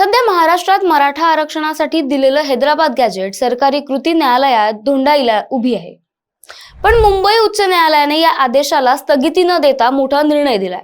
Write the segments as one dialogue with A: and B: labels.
A: सध्या महाराष्ट्रात मराठा आरक्षणासाठी दिलेलं हैदराबाद गॅजेट सरकारी कृती न्यायालयात धोंडाईला उभी आहे. पण मुंबई उच्च न्यायालयाने या आदेशाला स्थगिती न देता मोठा निर्णय दिलाय.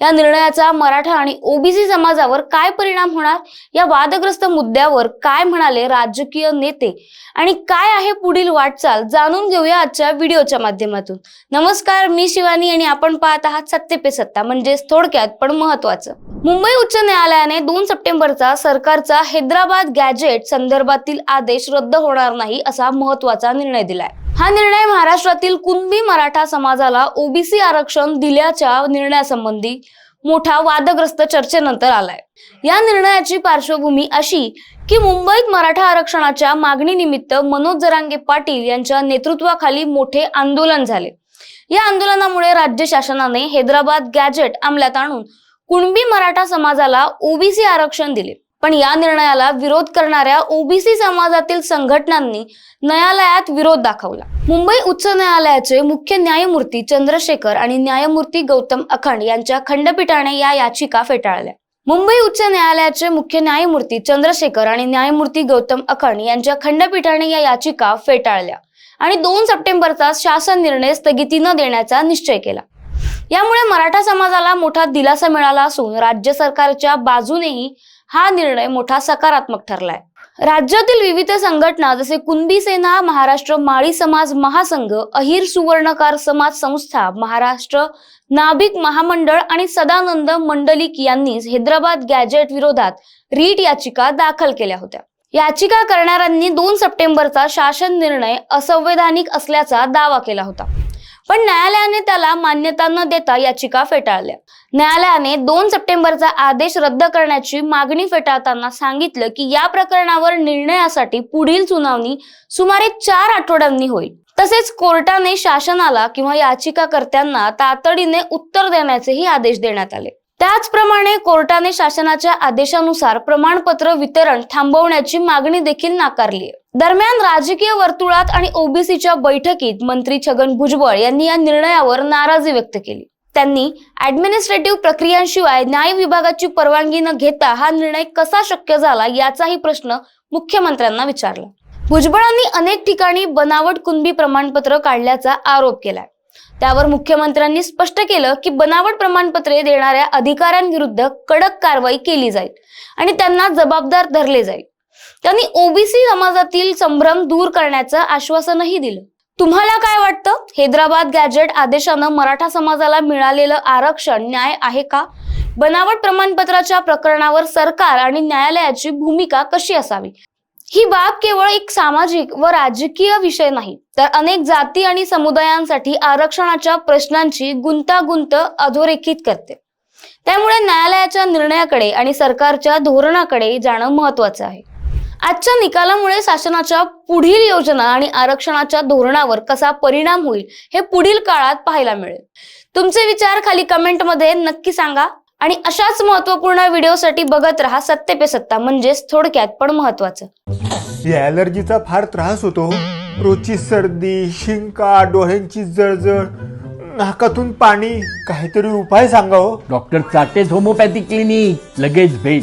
A: या निर्णयाचा मराठा आणि ओबीसी समाजावर काय परिणाम होणार? या वादग्रस्त मुद्द्यावर काय म्हणाले राजकीय नेते? आणि काय आहे पुढील वाटचाल? जाणून घेऊया आजच्या व्हिडिओच्या माध्यमातून. नमस्कार मी शिवानी आणि आपण पाहत आहात सत्य पे सत्ता म्हणजेच थोडक्यात पण महत्वाचं मुंबई उच्च न्यायालयाने दोन सप्टेंबरचा सरकारचा हैदराबाद गॅजेट संदर्भातील आदेश रद्द होणार नाही असा महत्त्वाचा निर्णय दिलाय. हा निर्णय महाराष्ट्रातील कुणबी मराठा समाजाला ओबीसी आरक्षण दिल्याच्या निर्णयासंबंधी मोठा वादग्रस्त चर्चेनंतर आलाय. या निर्णयाची पार्श्वभूमी अशी की मुंबईत मराठा आरक्षणाच्या मागणीनिमित्त मनोज जरांगे पाटील यांच्या नेतृत्वाखाली मोठे आंदोलन झाले. या आंदोलनामुळे राज्य शासनाने हैदराबाद गॅजेट अंमलात आणून कुणबी मराठा समाजाला ओबीसी आरक्षण दिले. पण या निर्णयाला विरोध करणाऱ्या ओबीसी समाजातील संघटनांनी न्यायालयात विरोध दाखवला. मुंबई उच्च न्यायालयाचे मुख्य न्यायमूर्ती चंद्रशेखर आणि न्यायमूर्ती गौतम अखंड यांच्या खंडपीठाने या याचिका फेटाळल्या. मुंबई उच्च न्यायालयाचे मुख्य न्यायमूर्ती चंद्रशेखर आणि न्यायमूर्ती गौतम अखंड यांच्या खंडपीठाने या याचिका फेटाळल्या आणि दोन सप्टेंबरचा शासन निर्णय स्थगिती न देण्याचा निश्चय केला. यामुळे मराठा समाजाला मोठा दिलासा मिळाला असून राज्य सरकारच्या बाजूनेही हा निर्णय मोठा सकारात्मक ठरलाय. राज्यातील विविध संघटना जसे कुणबी सेना महाराष्ट्र माळी समाज महासंघ अहिर सुवर्णकार समाज संस्था महाराष्ट्र नाभिक महामंडळ आणि सदानंद मंडलिक यांनी हैदराबाद गॅजेट विरोधात रीट याचिका दाखल केल्या होत्या. याचिका करणाऱ्यांनी दोन सप्टेंबरचा शासन निर्णय असंवैधानिक असल्याचा दावा केला होता. पण न्यायालयाने त्याला मान्यता न देता याचिका फेटाळल्या. न्यायालयाने दोन सप्टेंबरचा आदेश रद्द करण्याची मागणी फेटाळताना सांगितलं की या प्रकरणावर निर्णयासाठी पुढील सुनावणी सुमारे चार आठवड्यांनी होईल. तसेच कोर्टाने शासनाला किंवा याचिकाकर्त्यांना तातडीने उत्तर देण्याचेही आदेश देण्यात आले. त्याचप्रमाणे कोर्टाने शासनाच्या आदेशानुसार प्रमाणपत्र वितरण थांबवण्याची मागणी देखील नाकारली दरम्यान राजकीय वर्तुळात आणि ओबीसीच्या बैठकीत मंत्री छगन भुजबळ यांनी या निर्णयावर नाराजी व्यक्त केली. त्यांनी ऍडमिनिस्ट्रेटिव्ह प्रक्रियांशिवाय न्याय विभागाची परवानगी न घेता हा निर्णय कसा शक्य झाला याचाही प्रश्न मुख्यमंत्र्यांना विचारला. भुजबळांनी अनेक ठिकाणी बनावट कुणबी प्रमाणपत्र काढल्याचा आरोप केलाय. त्यावर मुख्यमंत्र्यांनी स्पष्ट केलं की बनावट प्रमाणपत्रे देणाऱ्या अधिकाऱ्यांविरुद्ध कडक कारवाई केली जाईल आणि त्यांना जबाबदार धरले जाईल. त्यांनी ओबीसी समाजातील संभ्रम दूर करण्याचं आश्वासनही दिलं. तुम्हाला काय वाटतं? हैदराबाद गॅजेट आदेशानं मराठा समाजाला मिळालेलं आरक्षण न्याय आहे का? बनावट प्रमाणपत्राच्या प्रकरणावर सरकार आणि न्यायालयाची भूमिका कशी असावी? ही बाब केवळ एक सामाजिक व राजकीय विषय नाही तर अनेक जाती आणि समुदायांसाठी आरक्षणाच्या प्रश्नांची गुंतागुंत अधोरेखित करते. त्यामुळे न्यायालयाच्या निर्णयाकडे आणि सरकारच्या धोरणाकडे जाणं महत्वाचं आहे. आजच्या निकालामुळे शासनाच्या पुढील योजना आणि आरक्षणाच्या धोरणावर कसा परिणाम होईल हे पुढील काळात पाहायला मिळेल. तुमचे विचार खाली कमेंटमध्ये नक्की सांगा आणि अशाच महत्त्वपूर्ण व्हिडिओसाठी बघत राहा सत्य पे सत्ता म्हणजेच थोडक्यात पण महत्वाचं
B: या ॲलर्जीचा फार त्रास होतो रोजची सर्दी शिंका डोळ्यांची जळजळ नाकातून पाणी काहीतरी उपाय सांगा हो.
C: डॉक्टर चाटेज होमोपॅथी क्लिनिक लगेच भेट.